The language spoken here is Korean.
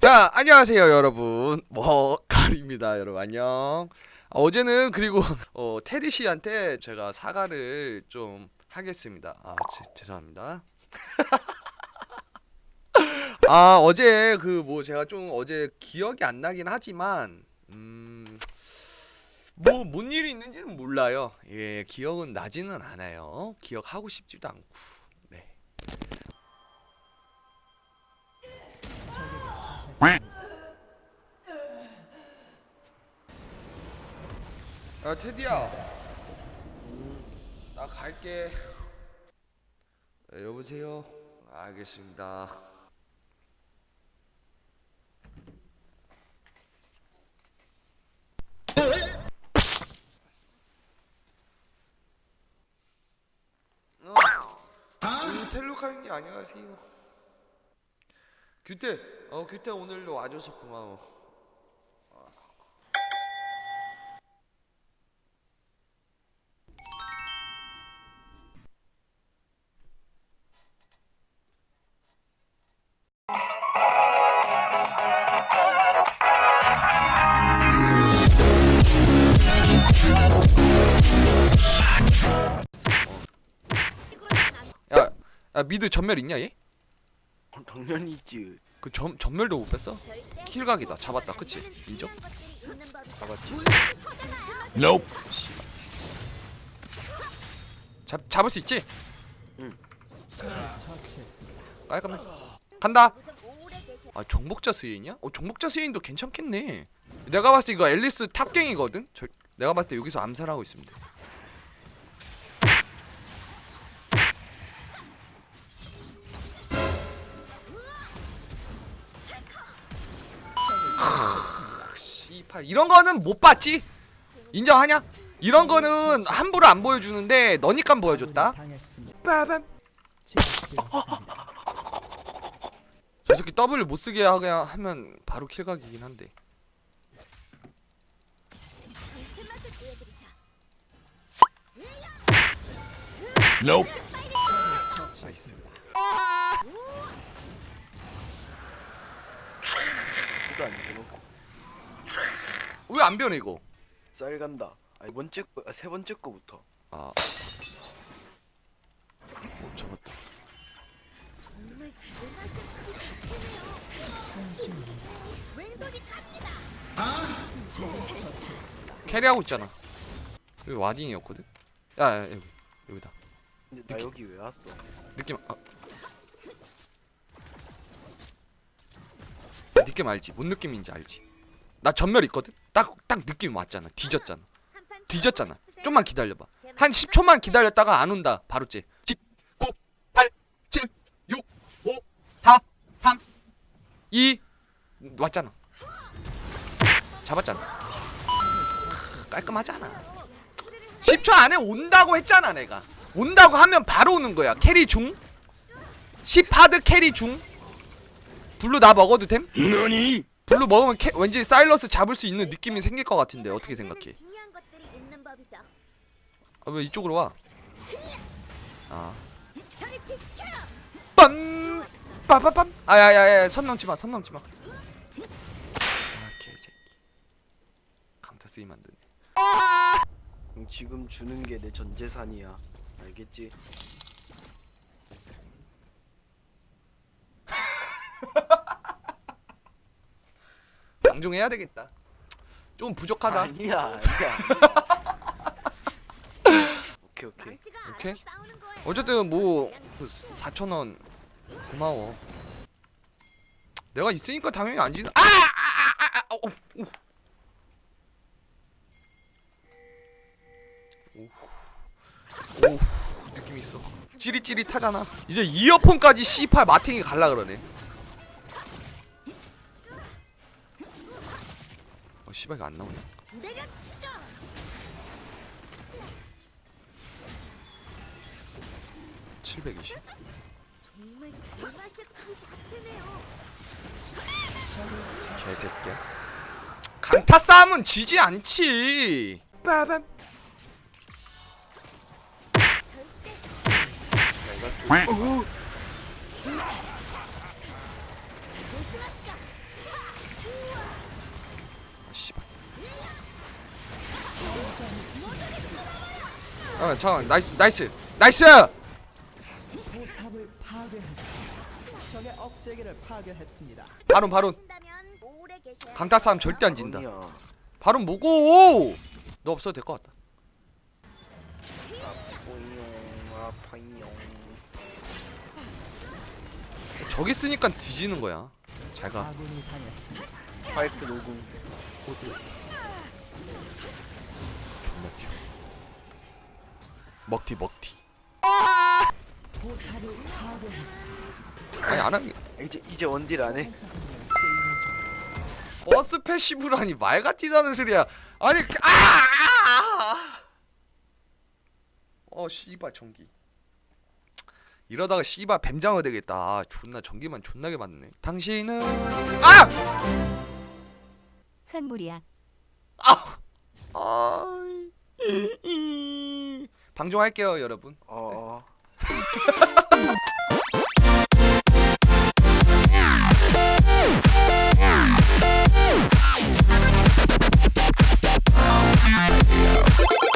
자, 안녕하세요, 여러분. 머갈입니다, 여러분. 안녕. 아, 어제는 그리고 어, 테디 씨한테 제가 사과를 좀 하겠습니다. 아, 제, 죄송합니다. 아, 어제 그 뭐 제가 좀 어제 기억이 안 나긴 하지만 음. 뭐 뭔 일이 있는지는 몰라요. 예, 기억은 나지는 않아요. 기억하고 싶지도 않고. 야 테디야. 나 갈게. 네, 여보세요? 알겠습니다. 어, 음, 텔루카인님 안녕하세요. 규태 어 규태 오늘도 와줘서 고마워 야, 야 미드 전멸 있냐 얘? 어, 당연히 있지. 그 전, 전멸도 못 뺐어? 킬각이다 잡았다 그치? 인정? 잡았지. Nope. 씨발. 잡, 잡을 수 있지? 응. 깔끔해 간다 아 정복자 스웨인이야? 어 정복자 스웨인도 괜찮겠네 내가 봤을 때 이거 앨리스 탑갱이거든? 저, 내가 봤을 때 여기서 암살하고 있습니다 씨발 이런 거는 못 봤지? 인정하냐? 이런 거는 함부로 안 보여주는데 너니까 보여줬다 빠밤 저 새끼 W 못 쓰게 하게 하면 바로 킬각이긴 한데 Nope. 나이스 이거 안 되놓고 왜 안 변해 이거 쌀 간다. 아니 번째 거, 아, 세 번째 거부터. 아 못 잡았다 캐리하고 있잖아 여기 와딩이었거든 야, 야 여기 여기다 근데 나 여기 왜 왔어? 느낌 아 야, 느낌 알지? 뭔 느낌인지 알지? 나 전멸 있거든? 딱 딱 느낌 왔잖아. 뒤졌잖아. 뒤졌잖아. 좀만 기다려봐. 한 10초만 기다렸다가 안 온다. 바로 째. 10, 9, 8, 7, 6, 5, 4, 3, 2 왔잖아. 잡았잖아. 깔끔하잖아. 10초 안에 온다고 했잖아 내가. 온다고 하면 바로 오는 거야. 캐리 중. 10 하드 캐리 중. 블루 나 먹어도 됨? Nani? 블루 먹으면 캐, 왠지 사일러스 잡을 수 있는 느낌이 생길 것 같은데 어떻게 생각해? 법이죠. 아, 왜 이쪽으로 와? 아. 빰! 빠빠빰! 아야야야 선 넘지 마. 선 넘지 마. 아 개새끼. 강타 쓰기 만드네. 응, 지금 주는 게 내 전 재산이야. 알겠지? 방종해야 되겠다. 좀 부족하다. 아니야, 아니야. 오케이 오케이. 오케이. 어쨌든 뭐 4천 원 고마워. 내가 있으니까 당연히 안 지는. 아! 아! 아! 아! 아! 오, 오. 오. 오. 느낌 있어. 찌릿찌릿하잖아. 이제 이어폰까지 C8 마팅이 갈라 그러네. 씨발 이거 안 나오네. 내가 진짜 720. 정말 개맛의 그 자체네요. 개새끼야. 강타 싸움은 지지 않지. 빠밤. 절 아 잠깐 나이스 나이스 나이스 포탑을 파괴했습니다. 적의 억제기를 파괴했습니다. 바론 바론 신다면 오래 계셔야 강타 싸움 절대 안 진다 아니야. 바론 뭐고 너 없어도 될 것 같다 아파용 아파용. 저기 쓰니까 뒤지는 거야 잘가 아군이 당했습니다. 파이프 노궁. 존나 먹튀 먹튀. 아니 안 하는 이제 이제 원딜 안 해. 버스 패시브라니 말 같지도 않은 소리야 아니 그- 아! 아! 아! 어 씨발 전기 이러다가 씨발 뱀장어 되겠다 아, 존나 전기만 존나게 맞네 당신은 아! 선물이야. 아! 아! 이- 이- 방종할게요 여러분. 어. 네.